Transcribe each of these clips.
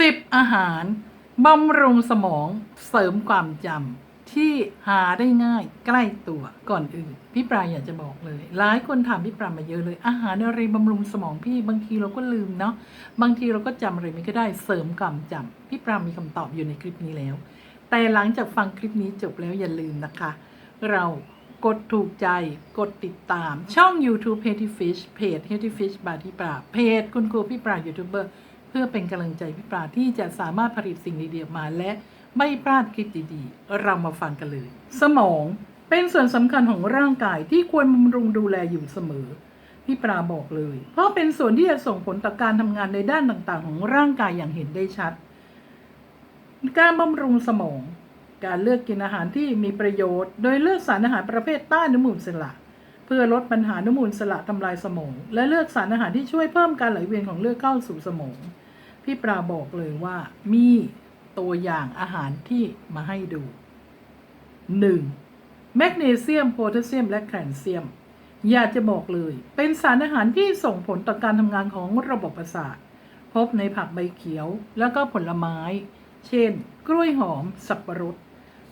10 อาหารบำรุงสมองเสริมความจำที่หาได้ง่ายใกล้ตัวก่อนอื่น พี่ปลายอยากจะบอกเลย หลายคนถามพี่ปลายมาเยอะเลย อาหารอะไรบำรุงสมองพี่บางทีเราก็ลืมเนาะบางทีเราก็จำอะไรไม่ก็ได้เสริมความจำพี่ปลามีคำตอบอยู่ในคลิปนี้แล้ว แต่หลังจากฟังคลิปนี้จบแล้วอย่าลืมนะคะ เรากดถูกใจ กดติดตาม ช่อง YouTube Healthy Fish เพจ Healthy Fish บาที่ปลาเพจคุณครูพี่ปลายูทูบเบอร์ เพื่อเป็นกำลังใจพี่ปลาที่จะสามารถผลิตสิ่งดีๆมาและไม่พลาดคลิปดีๆ เรามาฟังกันเลย สมองเป็นส่วนสำคัญของร่างกายที่ควรบำรุงดูแลอยู่เสมอพี่ปลาบอกเลย เพราะเป็นส่วนที่จะส่งผลต่อการทำงานในด้านต่างๆ ของร่างกายอย่างเห็นได้ชัด การบำรุงสมอง การเลือกกินอาหารที่มีประโยชน์ โดยเลือกสารอาหารประเภทต้านอนุมูลอิสระ เพื่อลดปัญหาอนุมูลอิสระทำลายสมอง และเลือกสารอาหารที่ช่วยเพิ่มการไหลเวียนของเลือดเข้าสู่สมอง พี่ปลาบอกเลยว่ามีตัวอย่างอาหารที่มาให้ดู 1. แมกนีเซียมโพแทสเซียม และแคลเซียม อยากจะบอกเลย เป็นสารอาหารที่ส่งผลต่อการทำงานของระบบประสาท พบในผักใบเขียว แล้วก็ผลไม้ เช่น กล้วยหอม สับปะรด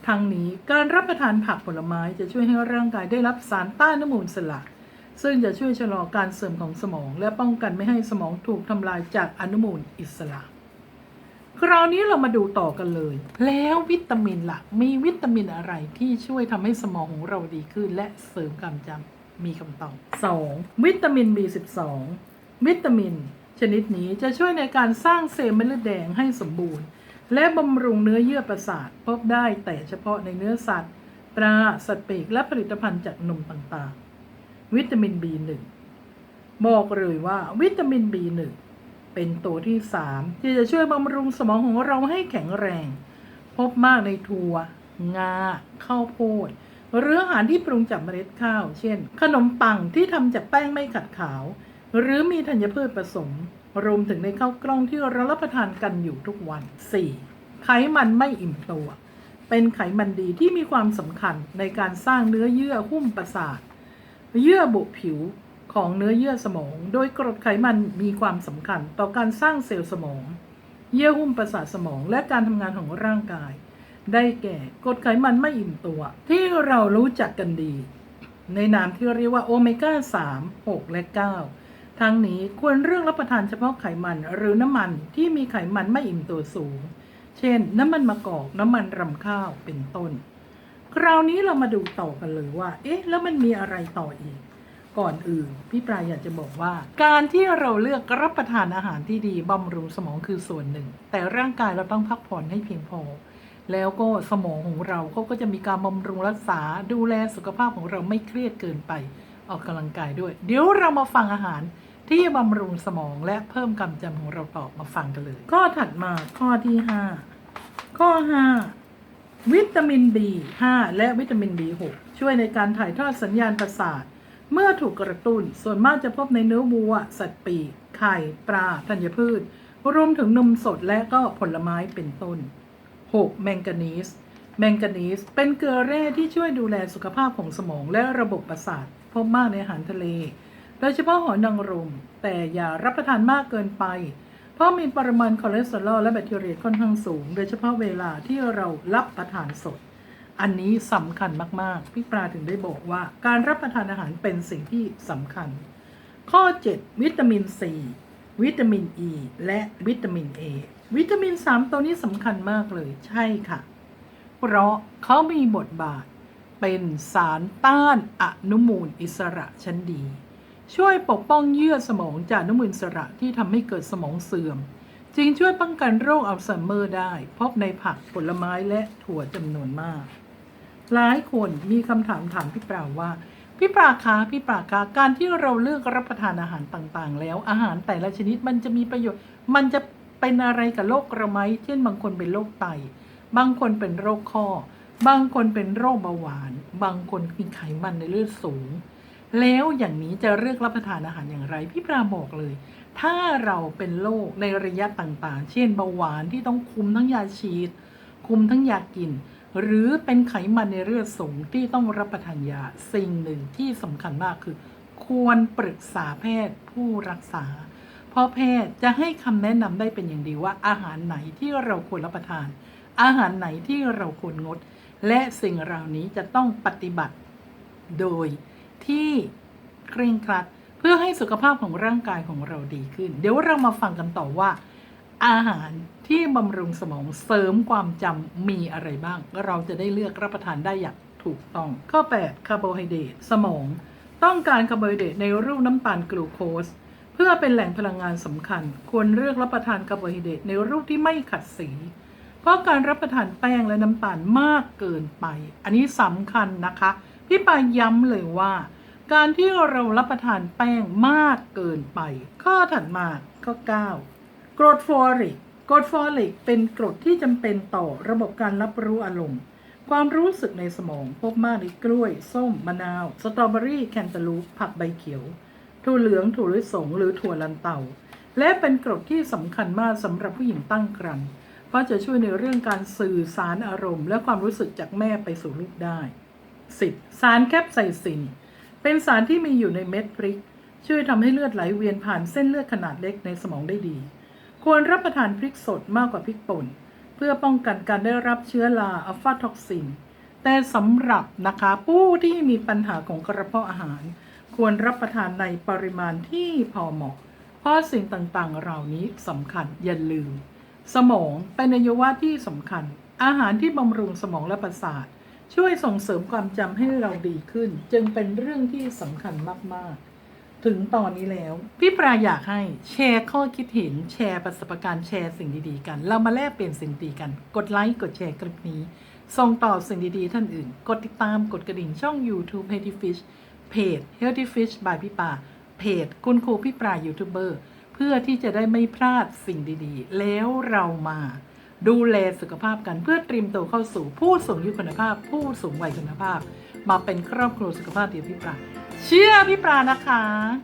ทั้งนี้การรับประทานผักผลไม้จะช่วยให้ร่างกายได้รับสารต้านอนุมูลอิสระ ซึ่งจะช่วยชะลอการเสื่อมของสมอง และป้องกันไม่ให้สมองถูกทำลายจากอนุมูลอิสระ คราวนี้เรามาดูต่อกันเลย แล้ววิตามินละ่ะ มีวิตามินอะไรที่ช่วยทำให้สมองของเราดีขึ้น และเสริมความจำมีคำตอบ 2. วิตามิน B12 วิตามิน ชนิดนี้จะช่วยในการสร้างเซลล์เม็ดเลือดแดงให้สมบูรณ์ และบำรุงเนื้อเยื่อประสาทพบได้แต่เฉพาะในเนื้อสัตว์ ปลาสัตว์ปีกและผลิตภัณฑ์จากนมต่างๆ วิตามิน B1 บอกเลยว่าวิตามิน B1 เป็นตัวที่ 3 ที่จะช่วยบำรุงสมองของเราให้แข็งแรง พบมากในถั่ว งา ข้าวโพด หรืออาหารที่ปรุงจากเมล็ดข้าว เช่น ขนมปังที่ทำจากแป้งไม่ขัดขาว หรือมีธัญพืชผสม รวมถึงในข้าวกล้องที่เรารับประทานกันอยู่ทุกวัน 4. ไขมันไม่อิ่มตัว เป็นไขมันดีที่มีความสำคัญในการสร้างเนื้อเยื่อหุ้มประสาท เยื่อบุผิวของเนื้อเยื่อสมอง โดยกรดไขมันมีความสำคัญต่อการสร้างเซลล์สมอง เยื่อหุ้มประสาทสมองและการทำงานของร่างกาย ได้แก่กรดไขมันไม่อิ่มตัว ที่เรารู้จักกันดี ในนามที่เรียกว่าโอเมก้า 3 6 และ 9 ทั้งนี้ควรเลือกรับประทานเฉพาะไขมันหรือน้ำมันที่มีไขมันไม่อิ่มตัวสูง เช่น น้ำมันมะกอก น้ำมันรำข้าว เป็นต้น คราวนี้เรามาดูต่อกันเลยว่า เอ๊ะ แล้วมันมีอะไรต่ออีก ก่อนอื่น พี่ปลายอยากจะบอกว่า การที่เราเลือกรับประทานอาหารที่ดีบำรุงสมองคือส่วนหนึ่ง แต่ร่างกายเราต้องพักผ่อนให้เพียงพอ แล้วก็สมองของเราเขาก็จะมีการบำรุงรักษา ดูแลสุขภาพของเราไม่เครียดเกินไป ออกกำลังกายด้วย เดี๋ยวเรามาฟังอาหารที่บำรุงสมองและเพิ่มกำจำของเราต่อมาฟังกันเลย ข้อถัดมาข้อที่ 5 ข้อ 5 วิตามิน B5 และวิตามิน B6 ช่วยในการถ่ายทอดสัญญาณประสาท เมื่อถูกกระตุ้นส่วนมากจะพบในเนื้อวัว สัตว์ปีก ไข่ ปลา ธัญพืช รวมถึงนมสดและก็ผลไม้เป็นต้น 6. แมงกานีสแมงกานีสเป็นเกลือแร่ที่ช่วยดูแลสุขภาพของสมองและระบบประสาท พบมากในอาหารทะเล โดยเฉพาะหอยนางรมแต่อย่ารับประทานมากเกินไป เพราะมีปริมาณคอเลสเตอรอลและแบคทีเรียค่อนข้างสูง โดยเฉพาะเวลาที่เรารับประทานสด อันนี้สำคัญมาก ๆ พี่ปลาถึงได้บอกว่า การรับประทานอาหารเป็นสิ่งที่สำคัญ ข้อ 7 วิตามิน C วิตามิน E และวิตามิน A วิตามิน 3 ตัวนี้สำคัญมากเลยใช่ค่ะ เพราะเขามีบทบาทเป็นสารต้านอนุมูลอิสระชั้นดี ช่วยปกป้องเยื่อสมองจากอนุมูลสระที่ทำให้เกิดสมองเสื่อม จึงช่วยป้องกันโรคอัลไซเมอร์ได้ พบในผักผลไม้และถั่วจำนวนมาก หลายคนมีคำถามถามพี่ปราว่า พี่ปราคะพี่ปราคะการที่เราเลือกรับประทานอาหารต่างๆ แล้วอาหารแต่ละชนิดมันจะมีประโยชน์ มันจะเป็นอะไรกับโรคกระไหมเช่นบางคนเป็นโรคไต บางคนเป็นโรคข้อ บางคนเป็นโรคเบาหวาน บางคนมีไขมันในเลือดสูง แล้วอย่างนี้จะเลือกรับประทานอาหารอย่างไร พี่ปราบอกเลย ถ้าเราเป็นโรคในระยะต่างๆ เช่นเบาหวานที่ต้องคุมทั้งยาฉีด คุมทั้งยากิน หรือเป็นไขมันในเลือดสูงที่ต้องรับประทานยาสิ่งหนึ่งที่สำคัญมากคือ ควรปรึกษาแพทย์ผู้รักษา เพราะแพทย์จะให้คำแนะนำได้เป็นอย่างดีว่าอาหารไหนที่เราควรรับประทาน อาหารไหนที่เราควรงด และสิ่งเหล่านี้จะต้องปฏิบัติโดย ที่เคร่งครัด เพื่อให้สุขภาพของร่างกายของเราดีขึ้น เดี๋ยวเรามาฟังกันต่อว่า อาหารที่บำรุงสมองเสริมความจำมีอะไรบ้าง เราจะได้เลือกรับประทานได้อย่างถูกต้อง ข้อ 8 คาร์โบไฮเดรตสมอง ต้องการคาร์โบไฮเดรตในรูปน้ำตาลกลูโคสเพื่อเป็นแหล่งพลังงานสำคัญ ควรเลือกรับประทานคาร์โบไฮเดรตในรูปที่ไม่ขัดสี เพราะการรับประทานแป้งและน้ำตาลมากเกินไป อันนี้สำคัญนะคะ พี่ปาย้ำเลยว่า การที่เรารับประทานแป้งมากเกินไป ข้อถัดมาข้อ9กรดฟอริกกรดฟอริกเป็นกรดที่จำเป็นต่อระบบการรับรู้อารมณ์ ความรู้สึกในสมองพบมากในกล้วย ส้ม มะนาว สตรอเบอรี่แคนตาลูป ผักใบเขียว ถั่วเหลือง ถั่วลิสง หรือถั่วลันเตา และเป็นกรดที่สำคัญมากสำหรับผู้หญิงตั้งครรภ์เพราะจะช่วยในเรื่องการสื่อสารอารมณ์ และความรู้สึกจากแม่ไปสู่ลูกได้ 10. สารแคปไซซิน เป็นสารที่มีอยู่ในเม็ดพริก ช่วยทำให้เลือดไหลเวียนผ่านเส้นเลือดขนาดเล็กในสมองได้ดี ควรรับประทานพริกสดมากกว่าพริกป่น เพื่อป้องกันการได้รับเชื้อราอัลฟาท็อกซิน แต่สำหรับนะคะผู้ที่มีปัญหาของกระเพาะอาหาร ควรรับประทานในปริมาณที่พอเหมาะ เพราะสิ่งต่างๆ เหล่านี้สำคัญอย่าลืม สมองเป็นอวัยวะที่สำคัญ อาหารที่บำรุงสมองและประสาท ช่วยส่งเสริมความจำให้เราดีขึ้น จึงเป็นเรื่องที่สำคัญมาก ๆ ถึงตอนนี้แล้ว พี่ปราอยากให้แชร์ข้อคิดเห็น แชร์ประสบการณ์แชร์สิ่งดี ๆ กัน เรามาแลกเปลี่ยนสิ่งดีกัน กดไลค์ กดแชร์คลิปนี้ ส่งต่อสิ่งดี ๆ ท่านอื่น กดติดตามกดกระดิ่งช่อง YouTube Healthy Fish เพจ Healthy Fish by พี่ปาเพจคุณครูพี่ปรายูทูบเบอร์เพื่อที่จะได้ไม่พลาดสิ่งดี ๆ แล้วเรามา ดูแลสุขภาพกันเพื่อเตรียมตัวเข้าสู่ผู้สูงอายุคุณภาพ ผู้สูงวัยคุณภาพ มาเป็นครอบครัวสุขภาพเดียวพี่ปราเชื่อพี่ปรานะคะ